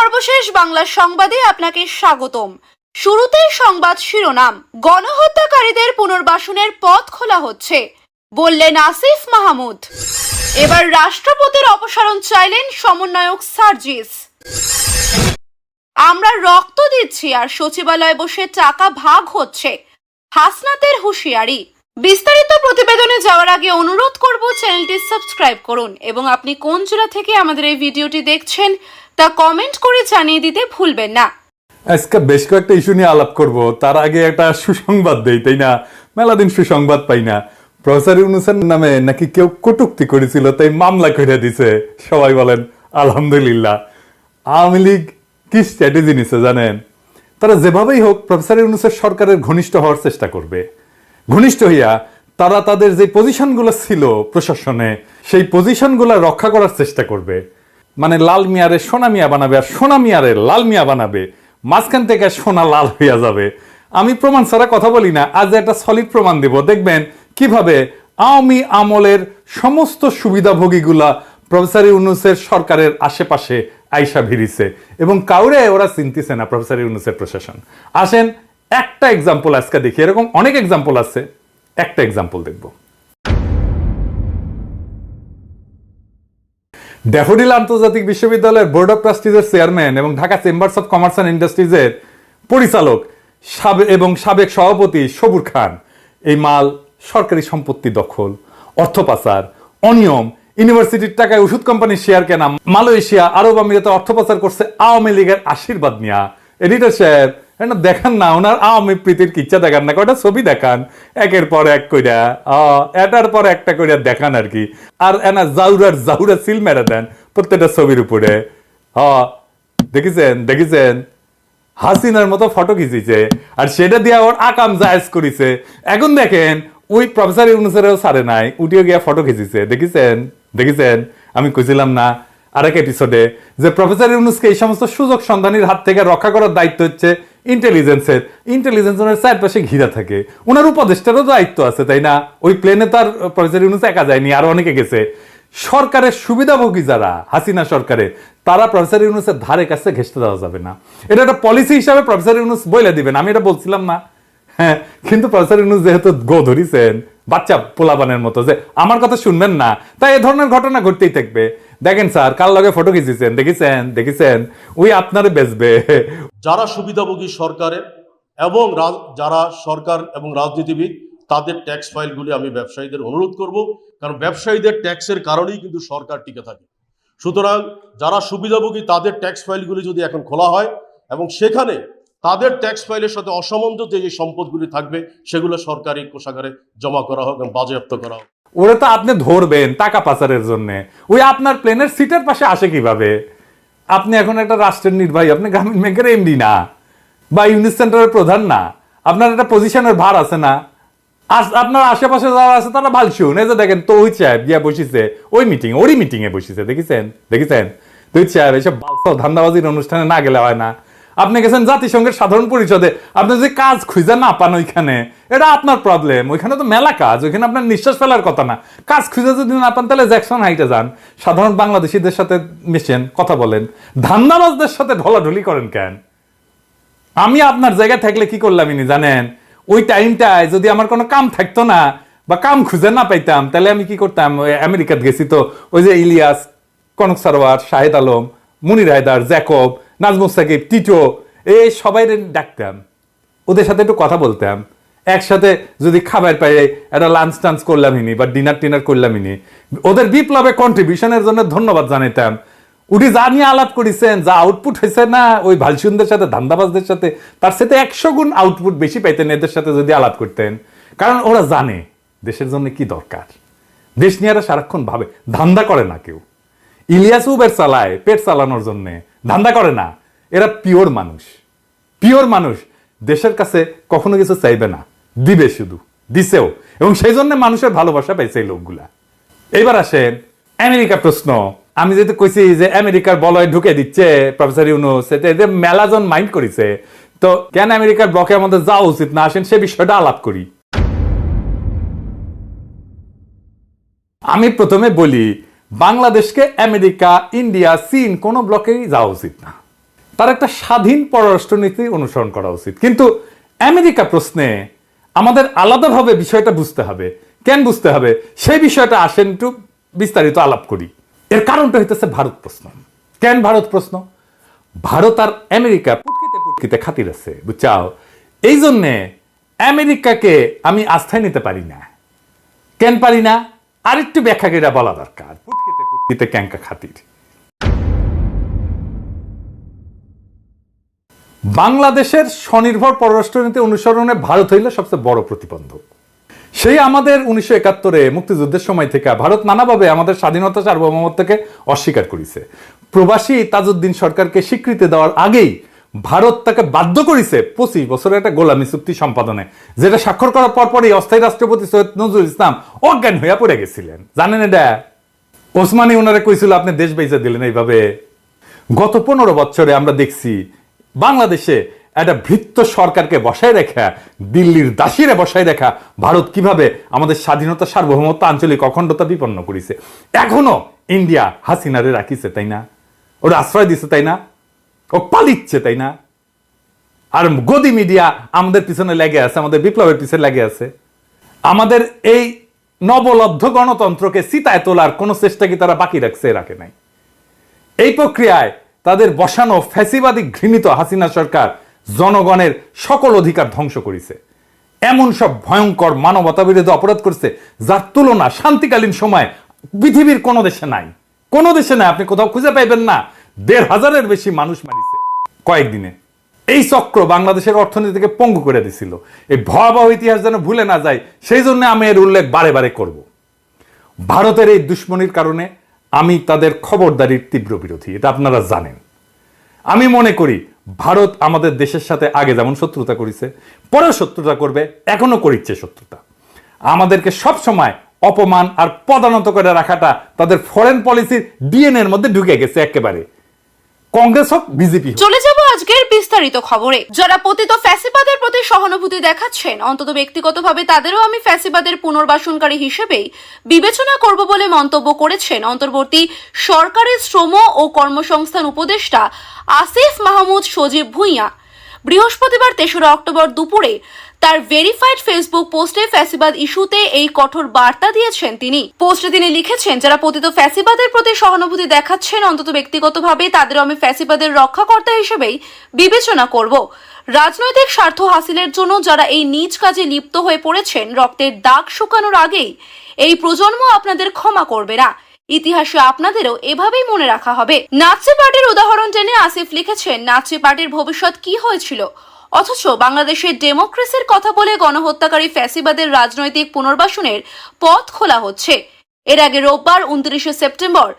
সর্বশেষ বাংলা সংবাদে আপনাকে স্বাগতম। শুরুতেই সংবাদ শিরোনাম, গণহত্যাকারীদের পুনর্বাসনের পথ খোলা হচ্ছে, বললেন আসিফ মাহমুদ। এবার রাষ্ট্রপতির অপসারণ চাইলেন সমন্বয়ক সার্জিস। আমরা রক্ত দিচ্ছি আর সচিবালয়ে বসে টাকা ভাগ হচ্ছে, হাসনাতের হুঁশিয়ারি। বিস্তারিত প্রতিবেদনে যাওয়ার আগে অনুরোধ করব চ্যানেলটি সাবস্ক্রাইব করুন এবং আপনি কোন জেলা থেকে আমাদের এই ভিডিওটি দেখছেন তা কমেন্ট করে জানিয়ে দিতে ভুলবেন না। আজকে বেশ কয়েকটা ইস্যু নিয়ে আলাপ করব। তার আগে একটা সুসংবাদ দেই, তাই না? মেলা দিন সুসংবাদ পাই না। প্রফেসর ইউনুসের নামে নাকি কেউ কটুক্তি করেছিল, তাই মামলা করে দিছে। সবাই বলেন, আলহামদুলিল্লাহ। আওয়ামী লীগ কি স্ট্র্যাটেজি নিছে জানেন? তারা যেভাবেই হোক, প্রফেসর ইউনুসের সরকারের ঘনিষ্ঠ হওয়ার চেষ্টা করবে। ঘনিষ্ঠ হইয়া তারা তাদের যে পজিশনগুলো ছিল প্রশাসনে, সেই পজিশনগুলো রক্ষা করার চেষ্টা করবে। মানে লাল মিয়ারে সোনা মিয়া বানাবে আর সোনা মিয়ারে লাল মিয়া বানাবে। মাঝখান থেকে সোনা লাল হইয়া যাবে। আমি প্রমাণ ছাড়া কথা বলি না, আজ একটা সলিড প্রমাণ দেব। দেখবেন কীভাবে আওয়ামী আমলের সমস্ত সুবিধাভোগীগুলা প্রফেসর ইউনুসের সরকারের আশেপাশে আইসা ভিড়িছে এবং কাউরে ওরা চিনতেছে না প্রফেসর ইউনুসের প্রশাসন। আসেন একটা এক্সাম্পল আজকে দেখি। এরকম অনেক এক্সাম্পল আছে। একটা এক্সাম্পল দেখব। ড্যাফোডিল আন্তর্জাতিক বিশ্ববিদ্যালয়ের বোর্ড অফ ট্রাস্টিজের চেয়ারম্যান এবং Dhaka chambers of commerce and ইন্ডাস্ট্রিজের পরিচালক এবং সাবেক সভাপতি সবুর খান। এই মাল সরকারি সম্পত্তি দখল, অর্থ পাচার, অনিয়ম, ইউনিভার্সিটির টাকায় ওষুধ কোম্পানির শেয়ার কেনা, মালয়েশিয়া, আরব আমিরাতে অর্থ পাচার করছে আওয়ামী লীগের আশীর্বাদ নিয়া। এডিটর সাহেব এটা দেখান না, ওনার আমি প্রীতির কিচ্ছা দেখান না, কয়টা ছবি দেখান? একের পর এক কইরা এটার পর একটা কইরা দেখান আর কি। আর এনা জাউরার জাউরা সিল মেরে দেন প্রত্যেকটা ছবির উপরে। হ, দেখিছেন, দেখেছেন? হাসিনার মতো ফটো খিচিছে, আর সেটা দিয়ে ওর আকাম জায়েজ করিছে। এখন দেখেন, ওই প্রফেসর ইউনুসেরও সারে নাই, উঠিয়ে গিয়া ফটো খিচিছে। দেখিছেন? দেখেছেন? আমি কইছিলাম না, আরেক এপিসোডে যে প্রফেসর ইউনুসকে এই সমস্ত সুযোগ সন্ধানীর হাত থেকে রক্ষা করার দায়িত্ব হচ্ছে ইন্টেলিজেন্সের ইন্টেলিজেন্স ওনার চারপাশে ঘিরা থাকে। ওনার উপদেষ্টারও দায়িত্ব আছে, তাই না? ওই প্লেনে তার প্রফেসর ইউনুস একা যায়নি, আরও অনেকে গেছে। সরকারের সুবিধাভোগী যারা, হাসিনা সরকারে তারা প্রফেসর ইউনুসের ধারে কাছে ঘেসতে দেওয়া যাবে না। এটা একটা পলিসি হিসাবে প্রফেসর ইউনুস বলে দিবেন, আমি এটা বলছিলাম না। হ্যাঁ কিন্তু প্রফেসর ইউনুস যেহেতু গো ধরিছেন বাচ্চা পোলাবানের মতো যে, আমার কথা শুনবেন না। তাই এ ধরনের ঘটনা ঘটতেই থাকবে। দেখেন স্যার, কার লগে ফটো খিচিছেন? দেখেছেন? দেখেছেন? ওই আপনারে বেচবে। যারা সুবিধাভোগী সরকারের এবং যারা সরকার এবং রাজনীতিবিদ, তাদের ট্যাক্স ফাইলগুলি আমি ব্যবসায়ীদের অনুরোধ করব, কারণ ব্যবসায়ীদের ট্যাক্সের কারণেই কিন্তু সরকার টিকে থাকে। সুতরাং যারা সুবিধাভোগী, তাদের ট্যাক্স ফাইলগুলি যদি এখন খোলা হয় এবং সেখানে তাদের ট্যাক্স ফাইলের সাথে অসামঞ্জস্য যে যে সম্পদগুলি থাকবে, সেগুলো সরকারি কোষাগারে জমা করা হোক এবং বাজেয়াপ্ত করা হোক। ওরা তো আপনি ধরবেন টাকা পাচারের জন্য। ওই আপনার প্লেনের সিটের পাশে আসে কীভাবে? আপনি এখন একটা রাষ্ট্রের নির্বাহী, আপনি গ্রামীণ ব্যাংকের এমডি না বা ইউনিট সেন্টারের প্রধান না। আপনার একটা পজিশনের ভার আছে না। আপনার আশেপাশে যারা আছে তারা ভালো শুন এই যে দেখেন তৌহিদ সাহেব গিয়া বসিছে, ওই মিটিং ওরই মিটিং এ বসিছে, দেখেছেন? দেখেছেন? তৌহিদ সাহেব বালসাও ধান্দাবাজির অনুষ্ঠানে না গেলে হয় না। আপনি গেছেন জাতিসংঘের সাধারণ পরিষদে। আপনি যে কাজ খুঁজে না পান ওইখানে, এটা আপনার প্রবলেম ওইখানে তো মেলা কাজ, ওইখানে আপনার নিঃশ্বাস ফেলার কথা না। কাজ খুঁজে যদি না পান, তাহলে জ্যাকসন হাইটে যান। সাধারণ বাংলাদেশিদের সাথে মিশেন, কথা বলেন। ধান্দাবাজদের সাথে ঢলাঢলি করেন কেন? আমি আপনার জায়গায় থাকলে কি করলাম ইনি, জানেন? ওই টাইমটায় যদি আমার কোনো কাম থাকতো না, বা কাম খুঁজে না পাইতাম, তাহলে আমি কি করতাম? আমেরিকাতে গেছি তো, ওই যে ইলিয়াস, কনক সারোয়ার, শাহেদ আলম, মুনির হায়দার, জ্যাকব নাজমুস সাকিব, টিটো, এই সবাই ডাকতাম। ওদের সাথে একটু কথা বলতাম। একসাথে যদি খাবার পাই, একটা লাঞ্চ টাঞ্চ করলাম ইনি বা ডিনার টিনার করলাম ইনি ওদের বিপ্লবে কন্ট্রিবিউশনের জন্য ধন্যবাদ জানাইতাম। উনি যা নিয়ে আলাপ করেছেন, যা আউটপুট হয়েছে না, ওই ভালসুনদের সাথে, ধান্দাবাজদের সাথে, তার সাথে একশো গুণ আউটপুট বেশি পাইতেন এদের সাথে যদি আলাপ করতেন। কারণ ওরা জানে, দেশের জন্য কি দরকার। দেশ নিয়ে সারাক্ষণ ভাবে, ধান্দা করে না কেউ। ইলিয়াস উবের চালায়, পেট চালানোর জন্য। ধান্দা করে না। এরা পিওর মানুষ। পিওর মানুষ। দেশের কাছে কখনো কিছু চাইবে না। দিবে শুধু। দিছেও। এবং সেই জন্য মানুষের ভালোবাসা পাইছে এই লোকগুলা। এবার আসেন আমেরিকা প্রশ্ন। আমি যেহেতু কইছি যে আমেরিকার বলয় ঢুকে দিচ্ছে, প্রফেসর ইউনুস, এতে মেলাজন মাইন্ড করেছে, তো কেন আমেরিকার ব্লকে আমাদের যাওয়া উচিত না? আসেন সে বিষয়টা আলাপ করি। আমি প্রথমে বলি বাংলাদেশকে আমেরিকা, ইন্ডিয়া, চীন কোনো ব্লকেই যাওয়া উচিত না। তার একটা স্বাধীন পররাষ্ট্রনীতি অনুসরণ করা উচিত। কিন্তু আমেরিকা প্রশ্নে আমাদের আলাদাভাবে বিষয়টা বুঝতে হবে। কেন বুঝতে হবে? সেই বিষয়টা আসেন একটু বিস্তারিত আলাপ করি। এর কারণটা হইতেছে ভারত প্রশ্ন। কেন ভারত প্রশ্ন? ভারত আর আমেরিকা পুটকিতে পুটকিতে খাতির আছে, বুঝছাও? এই জন্যে আমেরিকাকে আমি আস্থায় নিতে পারি না। কেন পারি না? আরেকটু ব্যাখ্যা করে বলা দরকার। পুটকিতে ক্যাঙ্কা খাতির। বাংলাদেশের স্বনির্ভর পররাষ্ট্রনীতি অনুসরণে ভারত হইল সবচেয়ে বড় প্রতিবন্ধক। সেই আমাদের উনিশশো একাত্তরে মুক্তিযুদ্ধের সময় থেকে ভারত নানাভাবে আমাদের স্বাধীনতা সার্বভৌমত্বকে অস্বীকার করেছে। প্রবাসী তাজউদ্দিন সরকারকে স্বীকৃতি দেওয়ার আগেই ভারত তাকে বাধ্য করেছে পঁচিশ বছরের একটা গোলামী চুক্তি সম্পাদনে, যেটা স্বাক্ষর করার পর পরই অস্থায়ী রাষ্ট্রপতি সৈয়দ নজরুল ইসলাম অজ্ঞান হইয়া পড়ে গেছিলেন। জানেন এটা? ওসমানী ওনারা কইছিল, আপনি দেশ বেঁচে দিলেন এইভাবে। গত পনেরো বছরে আমরা দেখছি, বাংলাদেশে একটা ভৃত্য সরকারকে বসায় রেখা, দিল্লির দাসীরা বসায় রেখা, ভারত কীভাবে আমাদের স্বাধীনতা সার্বভৌমত্ব, আঞ্চলিক অখণ্ডতা বিপন্ন করেছে। এখনও ইন্ডিয়া হাসিনারে রাখিছে, তাই না? ওরা আশ্রয় দিছে, তাই না? ও পালিচ্ছে, তাই না? আর গদি মিডিয়া আমাদের পিছনে লেগে আছে, আমাদের বিপ্লবের পিছনে লেগে আছে। আমাদের এই নবলব্ধ গণতন্ত্রকে চিতায় তোলার কোনো চেষ্টা কি তারা বাকি রাখছে রাখে নাই। এই প্রক্রিয়ায় তাদের বসানো ফ্যাসিবাদী ঘৃণিত হাসিনা সরকার জনগণের সকল অধিকার ধ্বংস করেছে। এমন সব ভয়ঙ্কর মানবতা বিরোধী অপরাধ করছে, যার তুলনা শান্তিকালীন সময় পৃথিবীর কোনো দেশে নাই। কোনো দেশে নাই, আপনি কোথাও খুঁজে পাইবেন না। দেড় হাজারের বেশি মানুষ মারিছে কয়েকদিনে। এই চক্র বাংলাদেশের অর্থনীতিকে পঙ্গু করে দিছিল। এই ভয়াবহ ইতিহাস যেন ভুলে না যায়, সেই জন্য আমি এর উল্লেখ বারে বারে করব। ভারতের এই দুশ্মনির কারণে আমি তাদের খবরদারির তীব্র বিরোধী, এটা আপনারা জানেন। আমি মনে করি, ভারত আমাদের দেশের সাথে আগে যেমন শত্রুতা করেছে, পরেও শত্রুতা করবে এখনও করিচ্ছে শত্রুতা। আমাদেরকে সব সময় অপমান আর পদানত করে রাখাটা তাদের ফরেন পলিসির ডিএনএর মধ্যে ঢুকে গেছে একেবারে। কংগ্রেস হোক, বিজেপি চলে যাব আজকের বিস্তারিত খবরে। যারা পতিত ফ্যাসিবাদের প্রতি সহানুভূতি দেখাচ্ছেন, অন্তত ব্যক্তিগতভাবে তাদেরও আমি ফ্যাসিবাদের পুনর্বাসনকারী হিসেবেই বিবেচনা করব বলে মন্তব্য করেছেন অন্তর্বর্তী সরকারের শ্রম ও কর্মসংস্থান উপদেষ্টা আসিফ মাহমুদ সজীব ভুঁইয়া। বৃহস্পতিবার তেসরা অক্টোবর দুপুরে তার ভেরিফাইড ফেসবুক পোস্টে ফ্যাসিবাদ ইস্যুতে এই কঠোর বার্তা দিয়েছেন তিনি। পোস্টে তিনি লিখেছেন, যারা পতিত ফ্যাসিবাদের প্রতি সহানুভূতি দেখাচ্ছেন, অন্তত ব্যক্তিগতভাবে তাদেরও আমি ফ্যাসিবাদের রক্ষাকর্তা হিসেবেই বিবেচনা করব। রাজনৈতিক স্বার্থ হাসিলের জন্য যারা এই নিজ কাজে লিপ্ত হয়ে পড়েছেন, রক্তের দাগ শুকানোর আগেই এই প্রজন্ম আপনাদের ক্ষমা করবে না। ইতিহাসে আপনাদেরও এভাবেই মনে রাখা হবে। নাচি পার্টির উদাহরণ টেনে আসিফ লিখেছেন নাচি পার্টির ভবিষ্যৎ কি হয়েছিল? অথচ বাংলাদেশের ডেমোক্রেসির কথা বলে গণহত্যাকারী ফ্যাসিবাদের রাজনৈতিক পুনর্বাসনের পথ খোলা হচ্ছে। এর আগে রোববার উনত্রিশে সেপ্টেম্বর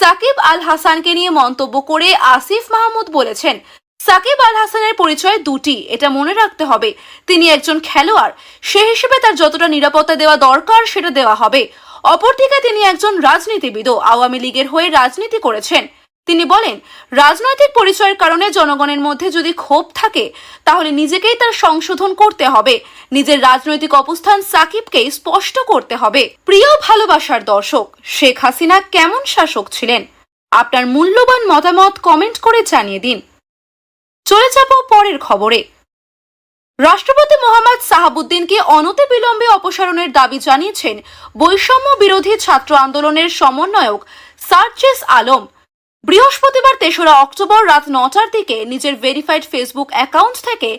সাকিব আল হাসানকে নিয়ে মন্তব্য করে আসিফ মাহমুদ বলেছেন, সাকিব আল হাসানের পরিচয় দুটি, এটা মনে রাখতে হবে। তিনি একজন খেলোয়াড়, সে হিসেবে তার যতটা নিরাপত্তা দেওয়া দরকার সেটা দেওয়া হবে। অপরদিকে তিনি একজন রাজনীতিবিদও আওয়ামী লীগের হয়ে রাজনীতি করেছেন। তিনি বলেন, রাজনৈতিক পরিচয়ের কারণে জনগণের মধ্যে যদি ক্ষোভ থাকে, তাহলে নিজেকেই তার সংশোধন করতে হবে। নিজের রাজনৈতিক অবস্থান সাকিবকেই স্পষ্ট করতে হবে। প্রিয় ভালোবাসার দর্শক, শেখ হাসিনা কেমন শাসক ছিলেন? আপনার মূল্যবান মতামত কমেন্ট করে জানিয়ে দিন। চলে যাব পরের খবরে। রাষ্ট্রপতি মোহাম্মদ সাহাবুদ্দিনকে অনতি বিলম্বে অপসারণের দাবি জানিয়েছেন বৈষম্য বিরোধী ছাত্র আন্দোলনের সমন্বয়ক সার্চেস আলম। বৃহস্পতিবার তেসরা অক্টোবর রাত নটার দিকে নিজের ভেরিফাইড ফেসবুক অ্যাকাউন্ট থেকে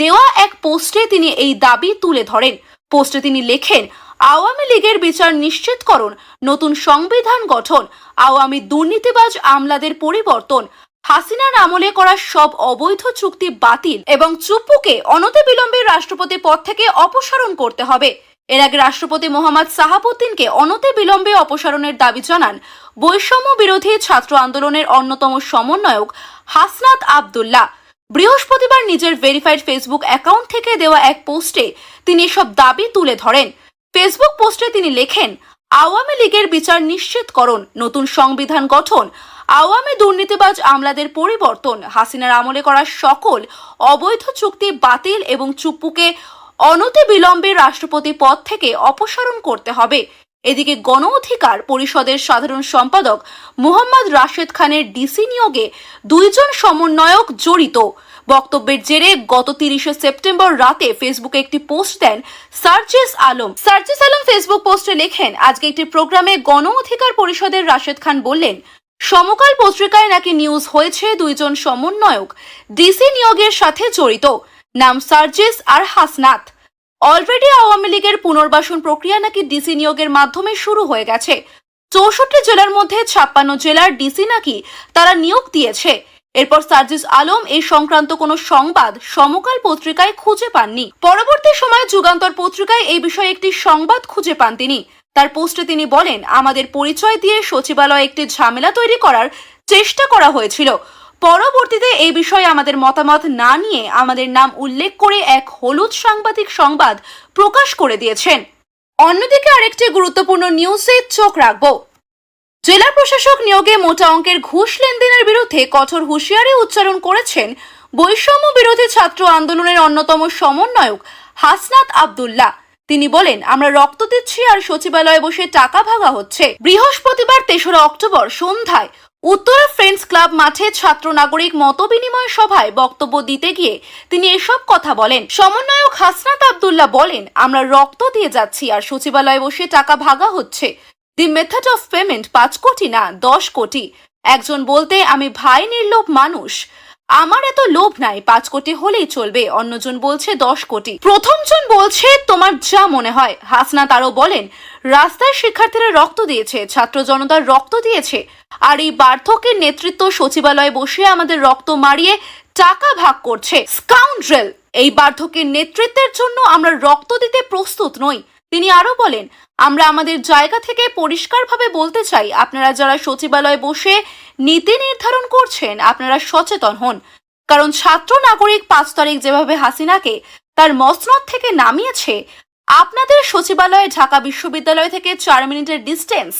দেওয়া এক পোস্টে তিনি এই দাবি তুলে ধরেন। পোস্টে তিনি লেখেন, আওয়ামী লীগের বিচার নিশ্চিতকরণ নতুন সংবিধান গঠন, আওয়ামী দুর্নীতিবাজ আমলাদের পরিবর্তন হাসিনার আমলে করা সব অবৈধ চুক্তি বাতিল এবং চুপ্পুকে অনতিবিলম্বে রাষ্ট্রপতি পদ থেকে অপসারণ করতে হবে। এর আগে রাষ্ট্রপতি মোহাম্মদ সাহাবুদ্দিনকে অনতি বিলম্বে অপসারণের দাবি জানান বৈষম্য বিরোধী ছাত্র আন্দোলনের অন্যতম সমন্বয়ক হাসনাত আবদুল্লাহ। বৃহস্পতিবার নিজের ভেরিফাইড ফেসবুক অ্যাকাউন্ট থেকে দেওয়া এক পোস্টে তিনি এসব দাবি তুলে ধরেন। ফেসবুক পোস্টে তিনি লেখেন, আওয়ামী লীগের বিচার নিশ্চিতকরণ, নতুন সংবিধান গঠন আওয়ামী দুর্নীতিবাজ আমলাদের পরিবর্তন। হাসিনার আমলে করা সকল অবৈধ চুক্তি বাতিল এবং চুপ্পুকে অনতি বিলম্বে রাষ্ট্রপতি পদ থেকে অপসারণ করতে হবে। এদিকে গণ অধিকার পরিষদের সাধারণ সম্পাদক মোহাম্মদ রাশেদ খানের ডিসি নিয়োগে দুইজন সমন্বয়ক জড়িত। বক্তব্যের জেরে গত তিরিশে সেপ্টেম্বর রাতে ফেসবুকে একটি পোস্ট দেন সার্জেস আলম। সার্জেস আলম ফেসবুক পোস্টে লেখেন, আজকে একটি প্রোগ্রামে গণ অধিকার পরিষদের রাশেদ খান বললেন সমকাল পত্রিকায় নাকি নিউজ হয়েছে দুইজন সমন্বয়ক? ডিসি নিয়োগের সাথে জড়িত। নাম সার্জিস আর হাসনাত। অলরেডি আওয়ামী লীগের পুনর্বাসন প্রক্রিয়া নাকি ডিসি নিয়োগের মাধ্যমে শুরু হয়ে গেছে। চৌষট্টি জেলার মধ্যে ছাপ্পান্ন জেলার ডিসি নাকি তারা নিয়োগ দিয়েছে। এরপর সার্জিস আলম এই সংক্রান্ত কোনো সংবাদ সমকাল পত্রিকায় খুঁজে পাননি। পরবর্তী সময়ে যুগান্তর পত্রিকায় এই বিষয়ে একটি সংবাদ খুঁজে পান তিনি। তার পোস্টে তিনি বলেন, আমাদের পরিচয় দিয়ে সচিবালয়ে একটি ঝামেলা তৈরি করার চেষ্টা করা হয়েছিল। পরবর্তীতে এই বিষয়ে আমাদের মতামত না নিয়ে আমাদের নাম উল্লেখ করে এক হলুদ সাংবাদিক সংবাদ প্রকাশ করে দিয়েছেন। অন্যদিকে আরেকটি গুরুত্বপূর্ণ নিউজে চোখ রাখব। জেলা প্রশাসক নিয়োগে মোটা অঙ্কের ঘুষ লেনদেনের বিরুদ্ধে কঠোর হুঁশিয়ারি উচ্চারণ করেছেন বৈষম্য বিরোধী ছাত্র আন্দোলনের অন্যতম সমন্বয়ক হাসনাত আব্দুল্লাহ। তিনি বলেন, আমরা রক্ত দিচ্ছি আর সচিবালয়ে বসে টাকা ভাগা হচ্ছে। বৃহস্পতিবার তেসরা অক্টোবর সন্ধ্যায় উত্তরা ফ্রেন্ডস ক্লাব মাঠে ছাত্র নাগরিক মতবিনিময় সভায় বক্তব্য দিতে গিয়ে তিনি এসব কথা বলেন। সমন্বয়ক হাসনাত আব্দুল্লাহ বলেন, আমরা রক্ত দিয়ে যাচ্ছি আর সচিবালয়ে বসে টাকা ভাগা হচ্ছে। দি মেথড অফ পেমেন্ট পাঁচ কোটি না, দশ কোটি। একজন বলতে, আমি ভাই নির্লোভ মানুষ আমার এত লোভ নাই, পাঁচ কোটি হলেই চলবে, অন্যজন বলছে দশ কোটি। প্রথমজন বলছে তোমার যা মনে হয়। হাসনাত আরও বলেন, রাস্তায় শিক্ষার্থীরা রক্ত দিয়েছে, ছাত্র জনতার রক্ত দিয়েছে, আর এই বার্ধক্যের নেতৃত্ব সচিবালয়ে বসে আমাদের রক্ত মারিয়ে টাকা ভাগ করছে। স্কাউন্ড্রেল! এই বার্ধক্যের নেতৃত্বের জন্য আমরা রক্ত দিতে প্রস্তুত নই। তিনি আরও বলেন, আমরা আমাদের জায়গা থেকে পরিষ্কারভাবে বলতে চাই, আপনারা যারা সচিবালয়ে বসে নীতি নির্ধারণ করছেন, আপনারা সচেতন হন। কারণ ছাত্র নাগরিক পাঁচ তারিখ যেভাবে হাসিনাকে তার মসনদ থেকে নামিয়েছে, আপনাদের সচিবালয়ে ঢাকা বিশ্ববিদ্যালয় থেকে চার মিনিটের ডিস্টেন্স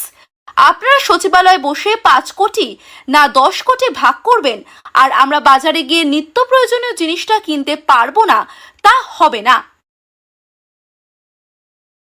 আপনারা সচিবালয়ে বসে পাঁচ কোটি না দশ কোটি ভাগ করবেন, আর আমরা বাজারে গিয়ে নিত্য প্রয়োজনীয় জিনিসটা কিনতে পারব না, তা হবে না।